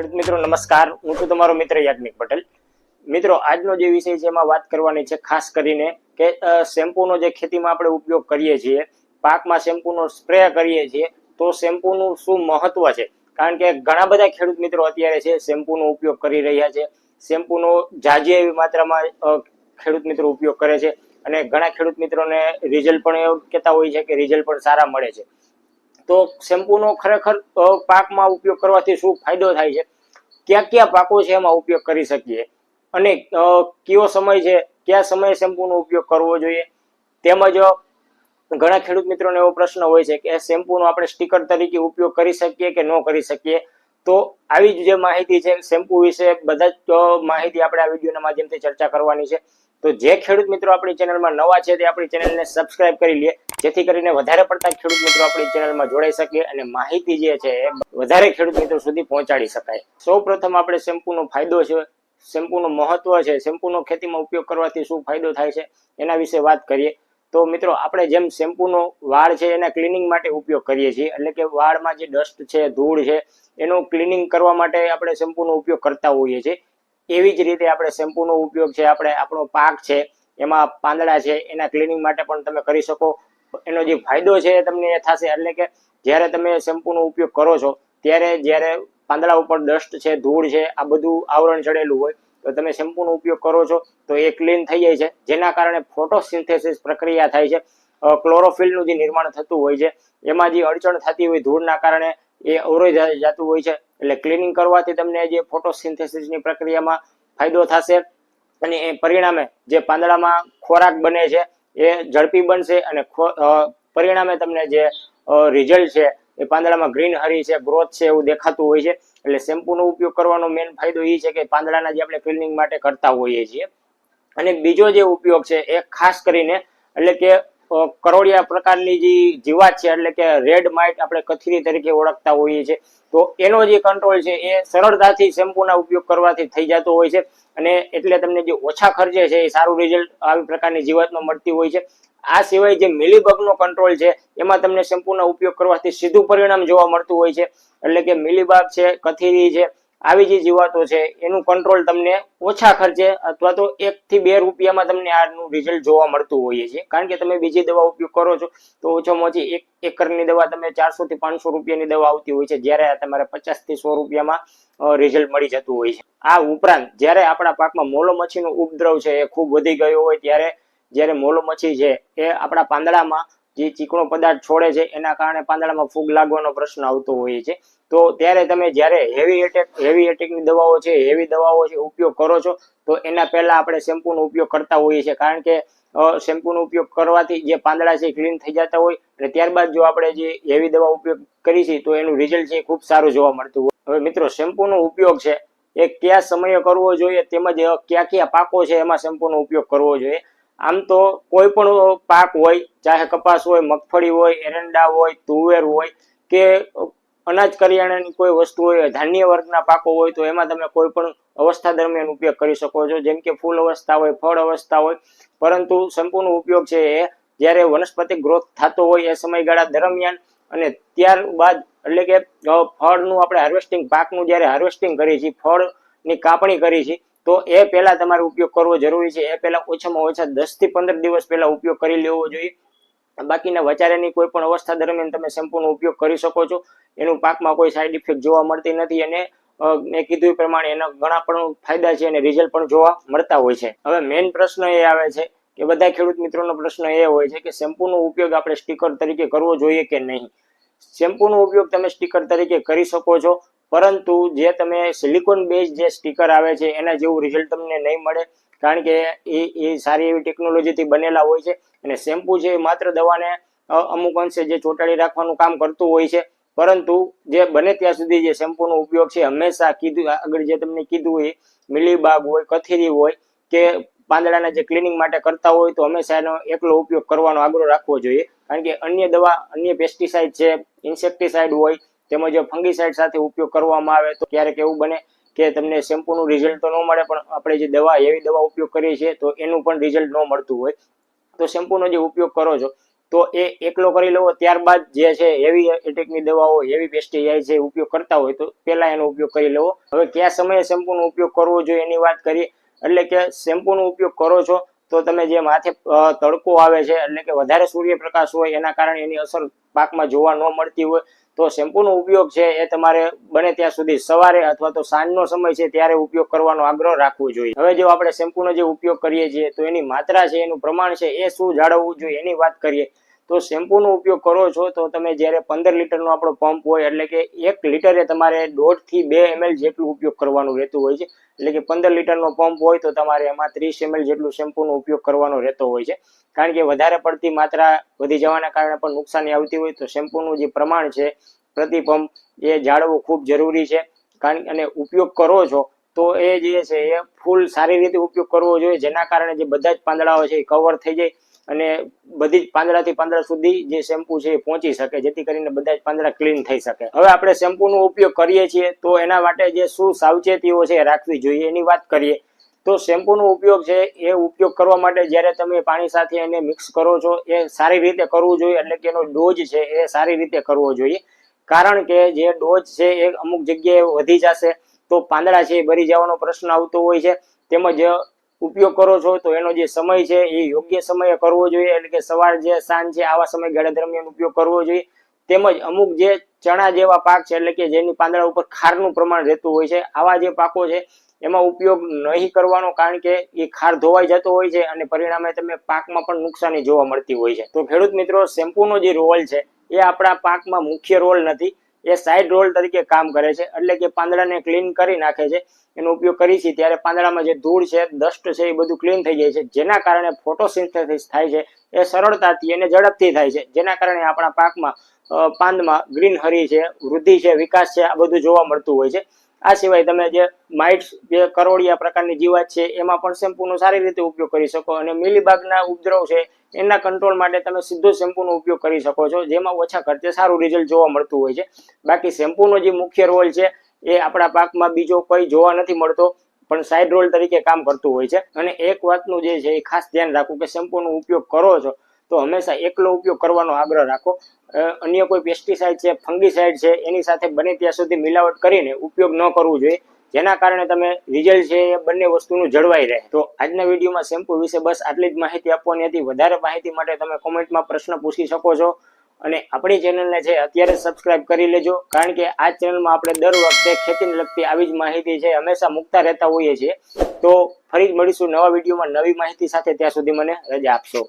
ખેડૂત મિત્રો, નમસ્કાર. હું છું તમારો મિત્ર યાજ્ઞિક પટેલ. મિત્રો, આજનો જે વિષય છે એમાં વાત કરવાની છે ખાસ કરીને કે શેમ્પૂનો જે ખેતીમાં આપણે ઉપયોગ કરીએ છીએ, પાકમાં શેમ્પૂનો સ્પ્રે કરીએ છીએ, તો શેમ્પૂનું શું મહત્વ છે? કારણ કે ઘણા બધા ખેડૂત મિત્રો અત્યારે છે શેમ્પૂનો ઉપયોગ કરી રહ્યા છે. શેમ્પૂનો જાજી એવી માત્રામાં ખેડૂત મિત્રો ઉપયોગ કરે છે. અને ઘણા ખેડૂત મિત્રોને રિઝલ્ટ પણ એવું કહેતા હોય છે કે રિઝલ્ટ પણ સારા મળે છે. તો શેમ્પૂનો ખરેખર પાકમાં ઉપયોગ કરવાથી શું ફાયદો થાય છે? કયા કયા પાકો છે એમાં ઉપયોગ કરી શકીએ? અને કયો સમય છે? કયા સમયે શેમ્પૂનો ઉપયોગ કરવો જોઈએ? તેમજ ઘણા ખેડૂત મિત્રોને એવો પ્રશ્ન હોય છે કે શેમ્પૂનો આપણે સ્ટીકર તરીકે ઉપયોગ કરી શકીએ કે ન કરી શકીએ? તો આવી જ જે માહિતી છે, શેમ્પૂ વિશે બધા જ માહિતી આપણે આ વિડીયોના માધ્યમથી ચર્ચા કરવાની છે. તો જે ખેડૂત મિત્રો આપણી ચેનલમાં નવા છે તે આપણી ચેનલને સબસ્ક્રાઇબ કરી લે. જેથી કરીને વધારે પડતા ખેડૂત મિત્રો આપણી ચેનલમાં જોડાઈ શકે અને માહિતી જે છે એ વધારે ખેડૂત મિત્રો સુધી પહોંચાડી શકાય. સૌ પ્રથમ આપણે શેમ્પૂનો ફાયદો છે, શેમ્પૂનો મહત્વ છે, શેમ્પૂનો ખેતીમાં ઉપયોગ કરવાથી શું ફાયદો થાય છે એના વિશે વાત કરીએ. તો મિત્રો, આપણે જેમ શેમ્પૂનો વાળ છે એના ક્લિનિંગ માટે ઉપયોગ કરીએ છીએ. એટલે કે વાળમાં જે ડસ્ટ છે, ધૂળ છે, એનું ક્લિનિંગ કરવા માટે આપણે શેમ્પૂનો ઉપયોગ કરતા હોઈએ છીએ. એવી જ રીતે આપણે શેમ્પૂનો ઉપયોગ છે, આપણે આપણો પાક છે, એમાં પાંદડા છે, એના ક્લિનિંગ માટે પણ તમે કરી શકો. એનો જે ફાયદો છે એ તમને એ થશે, એટલે કે જ્યારે તમે શેમ્પૂનો ઉપયોગ કરો છો, ત્યારે જ્યારે પાંદડા ઉપર ડસ્ટ છે, ધૂળ છે, આ બધું આવરણ ચડેલું હોય, તો તમે શેમ્પૂનો ઉપયોગ કરો છો, તો એ ક્લીન થઈ જાય છે. જેના કારણે ફોટોસિન્થેસિસ પ્રક્રિયા થાય છે. ક્લોરોફિલનું જે નિર્માણ થતું હોય છે, એમાં જે અડચણ થતી હોય ધૂળના કારણે એ અવરોધ જતું હોય છે. એટલે ક્લિનિંગ કરવાથી તમને જે ફોટોસિન્થેસિસની પ્રક્રિયામાં ફાયદો થશે અને એ પરિણામે જે પાંદડામાં ખોરાક બને છે, એ ઝડપી બનશે અને પરિણામે તમને જે રિઝલ્ટ છે, એ પાંદડામાં ગ્રીન હરી છે ગ્રોથ છે એવું દેખાતું હોય છે. એટલે શેમ્પૂનો ઉપયોગ કરવાનો મેઇન ફાયદો એ છે કે પાંદડાના જે આપણે ક્લિનિંગ માટે કરતા હોઈએ છીએ. અને બીજો જે ઉપયોગ છે એ ખાસ કરીને એટલે કે અ, કરોળિયા પ્રકારની જે જીવાત છે એટલે કે રેડ માઇટ આપણે કથરી તરીકે ઓળખતા હોઈએ છીએ તો એનો જે કંટ્રોલ છે એ સરળતાથી શેમ્પૂના ઉપયોગ કરવાથી થઈ જતો હોય છે અને એટલે તમને જે ઓછા ખર્ચે છે એ સારું રિઝલ્ટ આવી પ્રકારની જીવાતમાં મળતી હોય છે. આ સિવાય જે મિલીબગનો કંટ્રોલ છે એમાં તમને શેમ્પૂના ઉપયોગ કરવાથી સીધું પરિણામ જોવા મળતું હોય છે. એટલે કે મિલીબાગ છે કથીરી છે આવી જે જીવાતો છે, એનું કંટ્રોલ તમને ઓછા ખર્ચે અથવા તો એક થી બે રૂપિયામાં તમને આનું રિઝલ્ટ જોવા મળતું હોય છે કારણ કે તમે બીજી દવા ઉપયોગ કરો છો, તો ઓછામાં ઓછી એક એકરની દવા તમે ચારસો થી પાંચસો રૂપિયાની દવા આવતી હોય છે, જ્યારે તમારે પચાસથી સો રૂપિયામાં રિઝલ્ટ મળી જતું હોય છે. આ ઉપરાંત, જ્યારે આપણા પાકમાં મોલો મચ્છીનો ઉપદ્રવ છે, એ ખૂબ વધી ગયો હોય, ત્યારે જ્યારે મોલો મચ્છી છે, એ આપણા પાંદડામાં જે ચીકણો પદાર્થ છોડે છે, એના કારણે પાંદડામાં ફૂગ લાગવાનો પ્રશ્ન આવતો હોય છે. તો ત્યારે તમે જ્યારે હેવી એટેક હેવી એટેકની દવાઓ છે હેવી દવાઓ છે, ઉપયોગ કરો છો, તો એના પહેલા આપણે શેમ્પૂનો ઉપયોગ કરતા હોઈએ છીએ. કારણ કે શેમ્પૂનો ઉપયોગ કરવાથી જે પાંદડા છે ક્લીન થઈ જતા હોય. અને ત્યારબાદ જો આપણે જે હેવી દવા ઉપયોગ કરી છે, તો એનું રિઝલ્ટ છે ખૂબ સારું જોવા મળતું હોય. હવે મિત્રો શેમ્પૂનો ઉપયોગ છે, એ કયા સમયે કરવો જોઈએ, તેમજ કયા કયા પાકો છે, એમાં શેમ્પૂનો ઉપયોગ કરવો જોઈએ. આમ તો કોઈ પણ પાક હોય, ચાહે કપાસ હોય, મગફળી હોય, એરંડા હોય, તુવેર હોય, કે અનાજ કરિયાણાની કોઈ વસ્તુ હોય, ધાન્ય વર્ગના પાકો હોય, તો એમાં તમે કોઈ પણ અવસ્થા દરમિયાન ઉપયોગ કરી શકો છો. જેમ કે ફૂલ અવસ્થા હોય, ફળ અવસ્થા હોય. પરંતુ સંપૂર્ણ ઉપયોગ છે એ જ્યારે વનસ્પતિ ગ્રોથ થતો હોય એ સમયગાળા દરમિયાન અને ત્યારબાદ એટલે કે ફળનું આપણે હાર્વેસ્ટિંગ, પાકનું જ્યારે હાર્વેસ્ટિંગ કરીએ છીએ, ફળની કાપણી કરી છે તો એ પહેલા તમારે ઉપયોગ કરવો જરૂરી છે. એ પહેલા ઓછામાં ઓછા દસથી પંદર દિવસ પહેલા ઉપયોગ કરી લેવો જોઈએ. બાકીના વચારાની કોઈ પણ અવસ્થા દરમિયાન તમે શેમ્પૂનો ઉપયોગ કરી શકો છો. એનું પાકમાં કોઈ સાઈડ ઇફેક્ટ જોવા મળતી નથી અને મેં કીધું પ્રમાણે એના ઘણા પણ ફાયદા છે અને રિઝલ્ટ પણ જોવા મળતા હોય છે. હવે મેઇન પ્રશ્ન એ આવે છે કે બધા ખેડૂત મિત્રોનો પ્રશ્ન એ હોય છે કે શેમ્પૂનો ઉપયોગ આપણે સ્ટીકર તરીકે કરવો જોઈએ કે નહીં? શેમ્પૂનો ઉપયોગ તમે સ્ટીકર તરીકે કરી શકો છો. પરંતુ જે તમે સિલિકોન બેઝ જે સ્ટીકર આવે છે, એના જેવું રિઝલ્ટ તમને નહીં મળે, કારણ કે એ એ સારી એવી ટેકનોલોજીથી બનેલા હોય છે. અને શેમ્પુ છે એ માત્ર દવાને અમુક અંશે જે ચોંટાડી રાખવાનું કામ કરતું હોય છે. પરંતુ જે બને ત્યાં સુધી જે શેમ્પૂનો ઉપયોગ છે, હંમેશા કીધું, આગળ જે તમને કીધું હોય મિલીબાગ હોય, કથેરી હોય, કે પાંદડાના જે ક્લિનિંગ માટે કરતા હોય, તો હંમેશા એનો એકલો ઉપયોગ કરવાનો આગ્રહ રાખવો જોઈએ. કારણ કે અન્ય દવા, અન્ય પેસ્ટિસાઇડ છે ઇન્સેક્ટિસાઇડ હોય તેમજ ફંગીસાઇડ સાથે ઉપયોગ કરવામાં આવે તો ક્યારેક એવું બને કે તમને શેમ્પૂનું રિઝલ્ટ તો ન મળે, પણ આપણે જે દવા, એવી દવા ઉપયોગ કરીએ છીએ તો એનું પણ રિઝલ્ટ ન મળતું હોય. તો શેમ્પૂનો જે ઉપયોગ કરો છો, તો એ એકલો કરી લેવો, ત્યારબાદ જે છે હેવી એટેકની દવાઓ હેવી પેસ્ટિસાઇડ છે ઉપયોગ કરતા હોય તો પહેલા એનો ઉપયોગ કરી લેવો. હવે કયા સમયે શેમ્પૂનો ઉપયોગ કરવો જોઈએ એની વાત કરીએ, એટલે કે શેમ્પૂનો ઉપયોગ કરો છો તો તમે જે માથે તડકો આવે છે, એટલે કે વધારે સૂર્યપ્રકાશ હોય એના કારણે એની અસર પાકમાં જોવા ન મળતી હોય. તો શેમ્પૂનો ઉપયોગ છે એ તમારે બને ત્યાં સુધી સવારે અથવા તો સાંજનો સમય છે ત્યારે ઉપયોગ કરવાનો આગ્રહ રાખવો જોઈએ. હવે જો આપણે શેમ્પૂનો જે ઉપયોગ કરીએ છીએ, તો એની માત્રા છે, એનું પ્રમાણ છે, એ શું જાળવવું જોઈએ એની વાત કરીએ તો શેમ્પૂનો ઉપયોગ કરો છો તો તમે જ્યારે પંદર લીટરનો આપણો પંપ હોય, એટલે કે એક લીટરે તમારે દોઢથી બે એમએલ જેટલું ઉપયોગ કરવાનું રહેતું હોય છે. એટલે કે પંદર લીટરનો પંપ હોય તો તમારે એમાં ત્રીસ એમએલ જેટલું શેમ્પૂનો ઉપયોગ કરવાનો રહેતો હોય છે. કારણ કે વધારે પડતી માત્રા વધી જવાના કારણે પણ નુકસાની આવતી હોય તો શેમ્પૂનું જે પ્રમાણ છે પ્રતિ પંપ એ જાળવવું ખૂબ જરૂરી છે. કારણ અને ઉપયોગ કરો છો તો એ જે છે એ ફૂલ સારી રીતે ઉપયોગ કરવો જોઈએ, જેના કારણે જે બધા જ પાંદડાઓ છે એ કવર થઈ જાય. અને બધી જ પાંદડાથી પાંદડા સુધી જે શેમ્પુ છે એ પહોંચી શકે, જેથી કરીને બધા જ પાંદડા ક્લીન થઈ શકે. હવે આપણે શેમ્પૂનો ઉપયોગ કરીએ છીએ, તો એના માટે જે શું સાવચેતીઓ છે રાખવી જોઈએ, એની વાત કરીએ. તો શેમ્પૂનો ઉપયોગ છે એ ઉપયોગ કરવા માટે જ્યારે તમે પાણી સાથે એને મિક્સ કરો છો, એ સારી રીતે કરવું જોઈએ, એટલે કે એનો ડોઝ છે એ સારી રીતે કરવો જોઈએ. કારણ કે જે ડોઝ છે એ અમુક જગ્યાએ વધી જશે, તો પાંદડા છે એ ભરી જવાનો પ્રશ્ન આવતો હોય છે. તેમજ ઉપયોગ કરો છો, તો એનો જે સમય છે એ યોગ્ય સમયે કરવો જોઈએ. એટલે કે સવાર જે સાંજ છે, આવા સમયગાળા દરમિયાન ઉપયોગ કરવો જોઈએ. તેમજ અમુક જે ચણા જેવા પાક છે, એટલે કે જેની પાંદડા ઉપર ખારનું પ્રમાણ રહેતું હોય છે, આવા જે પાકો છે, એમાં ઉપયોગ નહીં કરવાનો કારણ કે એ ખાર ધોવાઈ જતો હોય છે અને પરિણામે તમે પાકમાં પણ નુકસાની જોવા મળતી હોય છે. તો ખેડૂત મિત્રો, શેમ્પૂનો જે રોલ છે, એ આપણા પાકમાં મુખ્ય રોલ નથી. એ સાઇડ રોલ તરીકે કામ કરે છે. એટલે કે પાંદડાને ક્લીન કરી નાખે છે. એનો ઉપયોગ કરી છે. ત્યારે પાંદડામાં જે ધૂળ છે ડસ્ટ છે, એ બધું ક્લીન થઈ જાય છે. જેના કારણે ફોટોસિન્થેસિસ થાય છે. એ સરળતાથી અને ઝડપથી થાય છે. જેના કારણે આપણા પાકમાં પાંદમાં ગ્રીન હરી છે, વૃદ્ધિ છે, વિકાસ છે, આ બધું જોવા મળતું હોય છે. આ સિવાય તમે જે માઇટ્સ જે કરોળિયા પ્રકારની જીવાત છે, એમાં પણ શેમ્પૂનો સારી રીતે ઉપયોગ કરી શકો અને મિલીબાગના ઉપદ્રવ છે, એના કંટ્રોલ માટે તમે સીધો શેમ્પૂનો ઉપયોગ કરી શકો છો, જેમાં ઓછા ખર્ચે સારું રિઝલ્ટ જોવા મળતું હોય છે. બાકી શેમ્પૂનો જે મુખ્ય રોલ છે, એ આપણા પાકમાં બીજો કોઈ જોવા નથી મળતો, પણ સાઇડ રોલ તરીકે કામ કરતું હોય છે. અને એક વાતનું જે છે, એ ખાસ ધ્યાન રાખવું કે શેમ્પૂનો ઉપયોગ કરો છો તો હંમેશા એકલો ઉપયોગ કરવાનો આગ્રહ રાખો. અન્ય કોઈ પેસ્ટિસાઇડ છે ફંગીસાઇડ છે, એની સાથે બને ત્યાં સુધી મિલાવટ કરીને ઉપયોગ ન કરવો જોઈએ. જેના કારણે તમે રિઝલ્ટ છે એ બંને વસ્તુનું જળવાઈ રહે. તો આજના વિડીયોમાં શેમ્પુ વિશે બસ આટલી જ માહિતી આપવાની હતી. વધારે માહિતી માટે તમે કોમેન્ટમાં પ્રશ્ન પૂછી શકો છો. અને આપણી ચેનલને છે, અત્યારે સબસ્ક્રાઇબ કરી લેજો. કારણ કે આ ચેનલમાં આપણે દર વખતે ખેતીને લગતી આવી જ માહિતી છે, હંમેશા મૂકતા રહેતા હોઈએ છીએ. તો ફરી જ મળીશું નવા વિડીયોમાં નવી માહિતી સાથે. ત્યાં સુધી મને રજા આપશો.